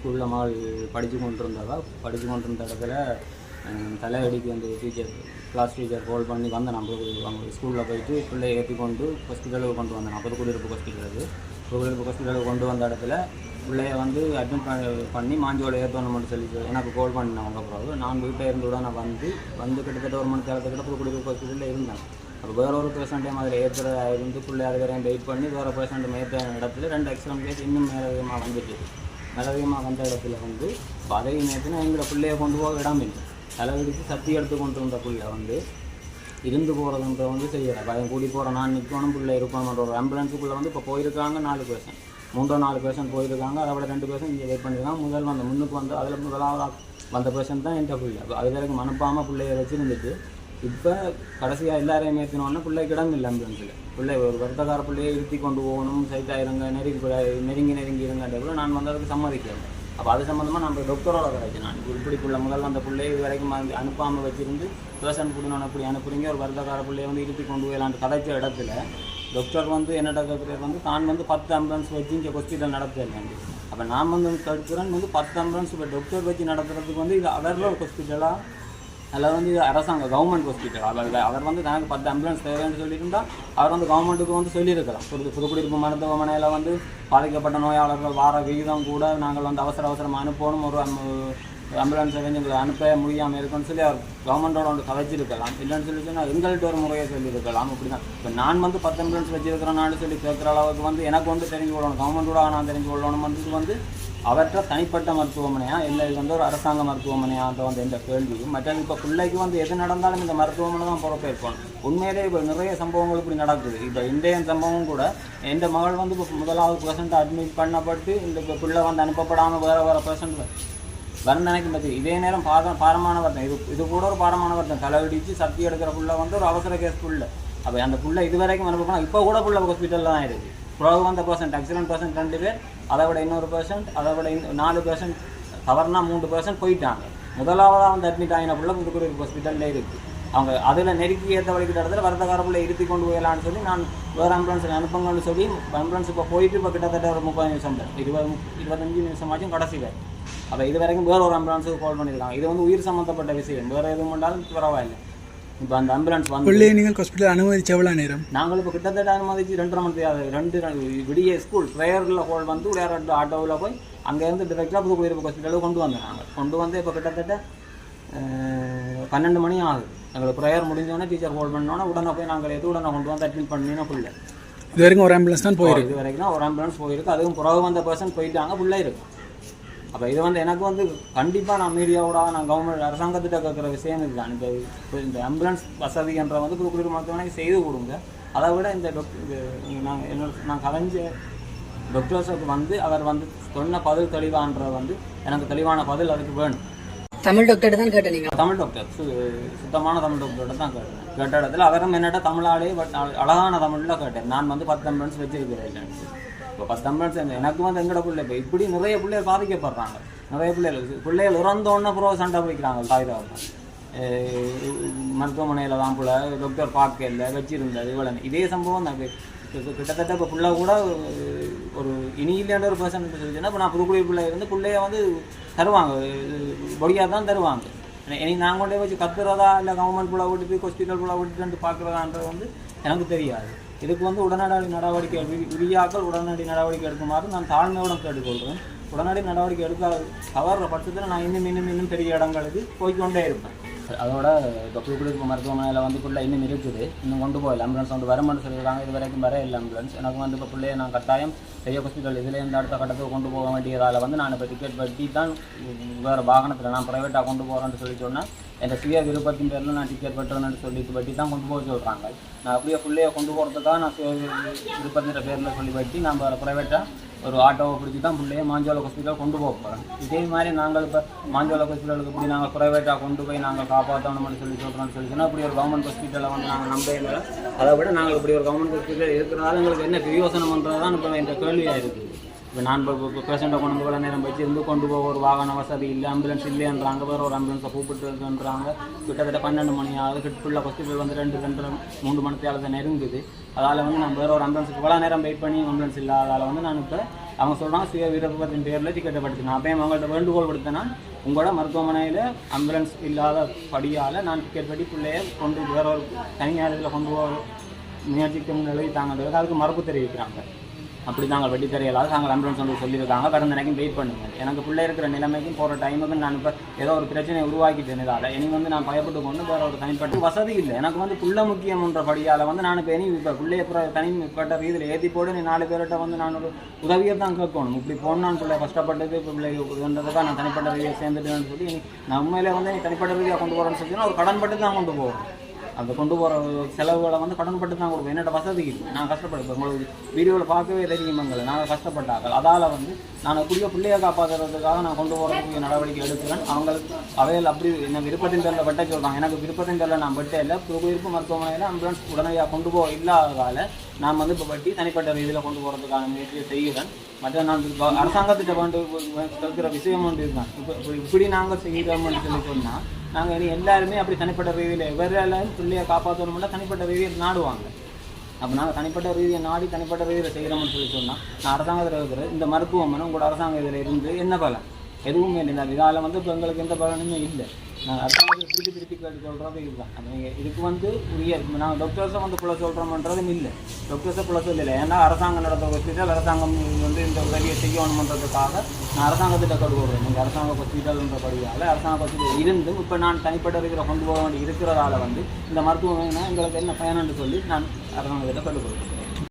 ஸ்கூலில் மகள் படித்து கொண்டு இருந்தவா படித்து கொண்டு இருந்த இடத்துல தலையடிக்கு வந்து டீச்சர் கிளாஸ் டீச்சர் கால் பண்ணி வந்தேன். நம்ம அவங்க ஸ்கூலில் போயிட்டு பிள்ளையை ஏற்றி கொண்டு ஹாஸ்பிட்டலுக்கு கொண்டு வந்தேன். நான் குடியிருப்பு ஹாஸ்பிட்டலுக்கு குடியிருப்பு ஹாஸ்பிட்டலுக்கு கொண்டு வந்த இடத்துல பிள்ளைய வந்து அட்மிட் பண்ணி மாஞ்சோட மட்டும் சொல்லி எனக்கு கால் பண்ணேன் அவங்க பிறகு நான் வீட்டில் இருந்து நான் வந்து வந்து கிட்டத்தட்ட ஒரு மணி நேரத்துக்கிட்ட குடியிருப்பு ஹாஸ்பிட்டலில் இருந்தேன். அப்போ வேற ஒரு பேஷண்ட்டே மாதிரி ஏற்றுறதா இருந்து பிள்ளை அது வரையும் வெயிட் பண்ணி வேறு பேஷண்ட்டு ஏற்ற இடத்துல ரெண்டு எக்ஸாம் கேஸ் இன்னும் மேலதிகமாக வந்துட்டு மேலதிகமாக வந்த இடத்துல வந்து பதவி அதையும் நேற்றுனா எங்களை பிள்ளைய கொண்டு போக இடம் இல்லை. தலைவலிக்கு சக்தி எடுத்து கொண்டு வந்த பிள்ளை வந்து இருந்து போகிறதுன்ற வந்து செய்யலை. பயம் கூடி போகிற நான் நிற்கணும் பிள்ளை இருக்கணும்ன்ற ஒரு ஆம்புலன்ஸுக்குள்ளே வந்து இப்போ போயிருக்காங்க நாலு பேர்சன் மூன்றோ நாலு பேர்சன் போயிருக்காங்க அதை விட ரெண்டு பேர்சன் இங்கே வெயிட் பண்ணியிருக்காங்க முதல் வந்த முன்னுக்கு வந்து அதில் முதலாவது வந்த பேர்சன் தான் என்கிட்ட பிள்ளை. அது வரைக்கும் அனுப்பாமல் பிள்ளைய வச்சுருந்துட்டு இப்போ கடைசியாக எல்லாரையும் ஏற்றினோடனே பிள்ளை கிடங்கு இல்லை ஆம்புலன்ஸில் பிள்ளை ஒரு வருத்தக்கார பிள்ளையை இருத்தி கொண்டு போகணும் சைட்டாக இருங்க நெருங்கி நெருங்கி நெருங்கி இருங்கன்ற கூட நான் வந்து அதுக்கு சம்மதிக்கிறேன் அப்போ அது சம்மந்தமாக நம்ம டாக்டரோட கதைச்சு நான் இப்படி பிள்ளை முதல்ல அந்த பிள்ளையை இது வரைக்கும் அனுப்பாமல் வச்சிருந்து பேஷண்ட் கொடுக்கணும் அப்படி அனுப்புறீங்க ஒரு வருத்தக்கார பிள்ளையை வந்து இருத்தி கொண்டு போயிடலான்ட்டு கதைச்ச இடத்துல டாக்டர் வந்து என்னடா கேட்குறாரு வந்து தான் வந்து பத்து ஆம்புலன்ஸ் வச்சு இங்கே ஹாஸ்பிட்டல் நடத்துறேன் அப்போ நான் வந்து கேட்குறேன் வந்து பத்து ஆம்புலன்ஸ் இப்போ டாக்டர் வச்சு நடத்துறதுக்கு வந்து இது அவர்ல ஒரு ஹாஸ்பிட்டலாக அதில் வந்து அரசாங்கம் அரசாங்க கவர்மெண்ட் ஹாஸ்பிட்டல் அவர் அவர் வந்து தனக்கு பத்து ஆம்புலன்ஸ் தேவைன்னு சொல்லியிருந்தால் அவர் வந்து கவர்மெண்ட்டுக்கு வந்து சொல்லியிருக்கலாம். புது புதுக்குடியிருப்பு மருத்துவமனையில் வந்து பாதிக்கப்பட்ட நோயாளர்கள் வார விகிதம் கூட நாங்கள் வந்து அவசர அவசரமாக அனுப்பணும். ஒரு ஆம்புலன்ஸை வந்து எங்களை அனுப்ப முடியாமல் இருக்குன்னு சொல்லி அவர் கவர்மெண்ட்டோட ஒன்று கதைச்சிருக்கலாம் இல்லைன்னு சொல்லி சொன்னால் எங்கள்கிட்ட ஒரு முறையை சொல்லியிருக்கலாம். அப்படி தான் இப்போ நான் வந்து பத்து ஆம்புலன்ஸ் வச்சிருக்கிறேன்னு சொல்லி கேட்குற அளவுக்கு வந்து எனக்கு வந்து தெரிஞ்சு கொள்ளணும். கவர்மெண்ட்டோட நான் தெரிஞ்சு கொள்ளணும் வந்து வந்து அவற்ற தனிப்பட்ட மருத்துவமனையா இல்லை இது வந்து ஒரு அரசாங்க மருத்துவமனையான்ற வந்து எந்த கேள்வியும் மற்றது இப்போ பிள்ளைக்கு வந்து எது நடந்தாலும் இந்த மருத்துவமனை தான் பொறுப்பேற்கணும் உண்மையிலே இப்போ நிறைய சம்பவங்கள் இப்படி நடக்குது. இப்போ இன்றைய சம்பவம் கூட எந்த மகள் வந்து இப்போ முதலாவது பேஷண்ட்டை அட்மிட் பண்ணப்பட்டு இந்த இப்போ பிள்ளை வந்து அனுப்பப்படாமல் வேறு வேறு பேஷண்ட் வரந்தனைக்கும் பற்றி இதே நேரம் பார பாரமான வருத்தம் இது இது கூட ஒரு பாரமான வருத்தம் தலைவடிச்சு சக்தி எடுக்கிற புள்ள வந்து ஒரு அவசர கேஸ் புள்ள. அப்போ அந்த புள்ள இது வரைக்கும் அனுப்பப்போனால் இப்போ கூட புள்ள ஹாஸ்பிட்டலில் தான் இருக்குது புறவு வந்த பர்சன்ட் ஆக்சிடென்ட் பர்சன்ட் ரெண்டு பேர். அதை விட இன்னொரு பர்சன்ட் அதை விட இன்னும் நாலு பர்சன்ட் தவறுனா மூன்று பர்சன்ட் போயிட்டாங்க. முதலாவதாக வந்து அட்மிட் ஆகின புள்ள புதுக்குடி ஹாஸ்பிட்டலில் இருக்குது அவங்க அதில் நெருக்கி ஏற்ற வழிக்கிட்ட இடத்துல வரதக்கார பிள்ளை இருத்தி கொண்டு போயிடலான்னு சொல்லி நான் வேறு ஆம்புலன்ஸில் அனுப்புங்கன்னு சொல்லி ஆம்புலன்ஸ் இப்போ போயிட்டு இப்போ கிட்டத்தட்ட ஒரு முப்பது நிமிஷம் இருபது இருபத்தஞ்சு நிமிஷமாச்சும் கடைசி வேறு அப்போ இது வரைக்கும் வேற ஒரு ஆம்புலன்ஸுக்கு கால் பண்ணியிருக்காங்க இது வந்து உயிர் சம்மந்தப்பட்ட விஷயம். வேறு எதுவும் பண்ணாலும் பரவாயில்லை. இப்போ அந்த ஆம்புலன்ஸ் வந்து பிள்ளையை நீங்கள் ஹாஸ்பிட்டல் அனுமதிச்ச எவ்வளோ நேரம்? நாங்கள் இப்போ கிட்டத்தட்ட அனுமதிச்சு ரெண்டரை மணி ரெண்டு விடிய ஸ்கூல் ப்ரேயரில் ஹோல் வந்து விளையாட ஆட்டோவில் போய் அங்கேருந்து டிரெக்டாக புது குடியிருப்பு ஹாஸ்பிட்டலுக்கு கொண்டு வந்தோம் நாங்கள் கொண்டு வந்து இப்போ கிட்டத்தட்ட பன்னெண்டு மணி ஆகுது. எங்களுக்கு ப்ரேயர் முடிஞ்சோடனே டீச்சர் ஹோல்ட் பண்ணோன்னே உடனே போய் நாங்கள் எது உடனே கொண்டு வந்து அட்மிட் பண்ணினா பிள்ளை. இது வரைக்கும் ஒரு ஆம்புலன்ஸ் தான் போயிருக்கு. இது வரைக்கும் ஒரு ஆம்புலன்ஸ் போயிருக்கு. அதுவும் புறவு வந்த பர்சன் போயிட்டாங்க பிள்ளை இருக்கு. அப்போ இது வந்து எனக்கு வந்து கண்டிப்பாக நான் மீடியாவோட நான் கவர்மெண்ட் அரசாங்கத்திட்ட கேட்குற விஷயம் இதுதான் இந்த இந்த ஆம்புலன்ஸ் வசதி என்ற வந்து புதுக்குடியிருப்பு மருத்துவமனைக்கு செய்து கொடுங்க. அதை விட இந்த டாக்டர் நாங்கள் என்னோட நான் கலைஞ்ச டாக்டர்ஸுக்கு வந்து அவர் வந்து சொன்ன பதில் தெளிவான்ற வந்து எனக்கு தெளிவான பதில் அதுக்கு வேணும். தமிழ் டாக்டர் தான் கேட்டேன் நீங்க. தமிழ் டாக்டர் சு சுத்தமான தமிழ் டாக்டரோட தான் கேட்டேன். கேட்ட இடத்துல அவரும் என்னட்ட தமிழாலே பட் அழகான தமிழில் கேட்டேன். நான் வந்து பத்து அம்புலன்ஸ் வச்சிருக்கிறேன் இப்போ பத்து அம்புலன்ஸ் எனக்கு வந்து எங்கட பிள்ளை இப்போ இப்படி நிறைய பிள்ளைகள் பாதிக்கப்படுறாங்க. நிறைய பிள்ளைகள் பிள்ளைகள் இறந்தோடனே பிறகு சண்டை பிடிக்கிறாங்க தாய் மருத்துவமனையில் தான் போல டாக்டர் பார்க்க இல்லை வச்சிருந்தது இவ்வளோ இதே சம்பவம் தான். கிட்டத்தட்ட இப்போ பிள்ளை கூட ஒரு இனி இல்லைன்ற ஒரு பர்சன் சொல்லிச்சுன்னா இப்போ நான் புதுக்குடி பிள்ளை இருந்து பிள்ளைய வந்து தருவாங்க. பொடியாக தான் தருவாங்க. இனி- நாங்கள் கொண்டே வச்சு கத்துறதா இல்லை கவர்மெண்ட் புள்ள விட்டுட்டு ஹாஸ்பிட்டல் புள்ள விட்டுட்டு பார்க்குறதான்றது வந்து எனக்கு தெரியாது. இதுக்கு வந்து உடனடி நடவடிக்கை வி- உடனடி நடவடிக்கை எடுக்குமாறு நான் தாழ்மையுடன் கேட்டுக்கொள்கிறேன். உடனடி நடவடிக்கை எடுக்க தவறுற பட்சத்தில் நான் இன்னும் இன்னும் இன்னும் பெரிய இடங்களுக்கு போய்க்கொண்டே இருப்பேன். அதோட இப்போ புதுக்குடியிருப்பு மருத்துவமனையில் வந்து பிள்ளை இன்னும் இருக்குது. இன்னும் கொண்டு போகல. ஆம்புலன்ஸ் வந்து வரமான்னு சொல்லியிருக்காங்க. இது வரைக்கும் வர இல்லை ஆம்புலன்ஸ் எனக்கு வந்து இப்போ பிள்ளையை நான் கட்டாயம் பெரிய ஹாஸ்பிட்டல் இதுலேருந்து அடுத்த கட்டத்துக்கு கொண்டு போக வேண்டியதால் வந்து நான் இப்போ டிக்கெட் வெட்டி தான் வேறு வாகனத்தில் நான் ப்ரைவேட்டாக கொண்டு போகிறேன்னு சொல்லி சொன்னேன் என் சுய விருப்பத்தின் பேரில் நான் டிக்கெட் பெற்றேன்னு சொல்லி பற்றி தான் கொண்டு போக சொல்கிறாங்க நான் அப்படியே பிள்ளையை கொண்டு போகிறதுக்காக நான் சுய விருப்பத்தின் பேரில் சொல்லி பற்றி நான் ப்ரைவேட்டாக ஒரு ஆட்டோவை பிடிச்சி தான் பிள்ளைய மாஞ்சோல ஹாஸ்பிட்டல் கொண்டு போக போகிறோம் இதே மாதிரி நாங்கள் இப்போ மாஞ்சோல ஹாஸ்பிட்டலுக்கு இப்படி நாங்கள் ப்ரைவேட்டாக கொண்டு போய் நாங்கள் காப்பாற்றணும்னு சொல்லி சொல்கிறோம்னு சொல்லி சொன்னால் இப்படி ஒரு கவர்மெண்ட் ஹாஸ்பிட்டலை வந்து நாங்கள் நம்ப இல்லை. அதை விட நாங்கள் இப்படி ஒரு கவர்மெண்ட் ஹாஸ்பிட்டல் இருக்கிறதால எங்களுக்கு என்ன பிரயோசனம்ன்றது தான் இப்போ இந்த கேள்வியாக இருக்குது இப்போ நான் இப்போ பேஷண்ட்டை கொண்டு போகிற நேரம் வச்சு இருந்து கொண்டு போக ஒரு வாகன வசதி இல்லை ஆம்புலன்ஸ் இல்லைன்றாங்க வேறு ஒரு ஆம்புலன்ஸை கூப்பிட்டுன்றாங்க கிட்டத்தட்ட பன்னெண்டு மணி ஆகுது. கிட்ஃபுல்லாக ஹாஸ்பிட்டல் வந்து ரெண்டு ரெண்டு மூணு மணி தேவை நெருங்குது அதால் வந்து நான் வேறு ஒரு ஆம்புலன்ஸுக்கு இவ்வளோ நேரம் வெயிட் பண்ணி ஆம்புலன்ஸ் இல்லாதால் வந்து நான் இப்போ அவங்க சொல்கிறாங்க சுய விருப்பத்தின் பேரில் டிக்கெட்டை படுத்தினேன் அப்போ அவங்கள்ட்ட வேண்டுகோள் கொடுத்தேன்னா உங்களோட மருத்துவமனையில் ஆம்புலன்ஸ் இல்லாத படியால் நான் டிக்கெட் படி பிள்ளைய கொண்டு வேற ஒரு தனியார் இதில் கொண்டு போக முயற்சிக்கும் எழுதி தாங்க அதுக்கு மறுப்பு தெரிவிக்கிறாங்க. அப்படி நாங்கள் வெட்டி தெரியலாது நாங்கள் ஆம்புலன்ஸ் வந்து சொல்லியிருக்காங்க. கடந்த நினைக்கும் வெயிட் பண்ணுங்க. எனக்கு பிள்ளை இருக்கிற நிலைமைக்கும் போகிற டைமுக்கு நான் இப்போ ஏதோ ஒரு பிரச்சனையை உருவாக்கிட்டேன் இதால் இனி வந்து நான் பயப்பட்டு கொண்டு போகிற ஒரு தனிப்பட்ட வசதி இல்லை. எனக்கு வந்து புள்ள முக்கியம்ன்ற படியால் வந்து நான் இப்போ இனி இப்போ பிள்ளைய அப்புறம் தனிப்பட்ட ரீதியில் ஏற்றி போட்டு நீ நாலு பேர்கிட்ட வந்து நான் ஒரு உதவியை தான் கேட்கணும். இப்படி போனான் பிள்ளை கஷ்டப்பட்டது இப்போ பிள்ளை இதுன்றதுக்காக நான் தனிப்பட்ட ரீதியாக சேர்ந்துட்டேன்னு சொல்லி இனி நான் உண்மையிலே வந்து நீ தனிப்பட்ட ரீதியாக கொண்டு போகிறேன்னு சொல்லி ஒரு கடன்பட்டு தான் கொண்டு போகிறேன் அந்த கொண்டு போகிற செலவுகளை வந்து கடன்பட்டு தான் கொடுப்போம் என்னோட வசதி நான் கஷ்டப்படுப்பேன் உங்களுக்கு வீடியோவில் பார்க்கவே தெரியுமாங்கள் நாங்கள் கஷ்டப்பட்டார்கள். அதால் வந்து நான் கூடிய பிள்ளையை காப்பாற்றுறதுக்காக நான் கொண்டு போகிறதுக்கு நடவடிக்கை எடுக்கிறேன். அவங்களுக்கு அவையில் அப்படி என்ன விருப்பத்தின் பேரில் வெட்ட சொல்கிறாங்க எனக்கு விருப்பத்தின் பேரில் நான் வெட்டே இல்லை. விருப்ப மருத்துவமனையில் ஆம்புலன்ஸ் உடனடியாக கொண்டு போக இல்லாததால் நான் வந்து இப்போ வெட்டி தனிப்பட்ட ரீதியில் கொண்டு போகிறதுக்கான முயற்சியை செய்கிறேன். மற்ற நான் அரசாங்கத்திட்ட வந்து இருக்கிற விஷயம் ஒன்று இருக்கான் இப்போ இப்போ இப்படி நாங்கள் செய்கிறோம்னு சொல்லி சொன்னால் நாங்கள் இனி எல்லாருமே அப்படி தனிப்பட்ட ரீதியில் வெறும் பிள்ளையை காப்பாற்றணும்னா தனிப்பட்ட ரீதியில் நாடுவாங்க. அப்போ நாங்கள் தனிப்பட்ட ரீதியை நாடி தனிப்பட்ட ரீதியில் செய்கிறோம்னு சொல்லி சொன்னால் நான் அரசாங்கத்தில் இருக்கிற இந்த மருத்துவமனை உங்களோட அரசாங்க இதில் இருந்து என்ன பலன்? எதுவுமே இல்லை. இதால் வந்து இப்போ எங்களுக்கு எந்த பலனுமே இல்லை. நான் அரசாங்கத்தில் திருப்பி திருப்பி கேட்டு சொல்கிறது இதுதான். நீங்கள் இதுக்கு வந்து உரிய நாங்கள் டாக்டர்ஸை வந்து புள்ள சொல்கிறோம்ன்றதும் இல்லை. டாக்டர்ஸை புள்ள சொல்லலை. ஏன்னா அரசாங்கம் நடத்த ஹாஸ்பிட்டல் அரசாங்கம் வந்து இந்த உதவியை செய்யணுன்றதுக்காக நான் அரசாங்கத்திட்ட கொடுக்குறேன் நீங்கள் அரசாங்க ஹாஸ்பிட்டல்ன்றபடியால் அரசாங்க ஹாஸ்பிட்டல் இருந்தும் இப்போ நான் தனிப்பட்ட இருக்கிற கொண்டு போக வேண்டி இருக்கிறதால வந்து இந்த மருத்துவமனை எங்களுக்கு என்ன பயனுன்னு சொல்லி நான் அரசாங்கத்திட்ட கடுக்கிறேன்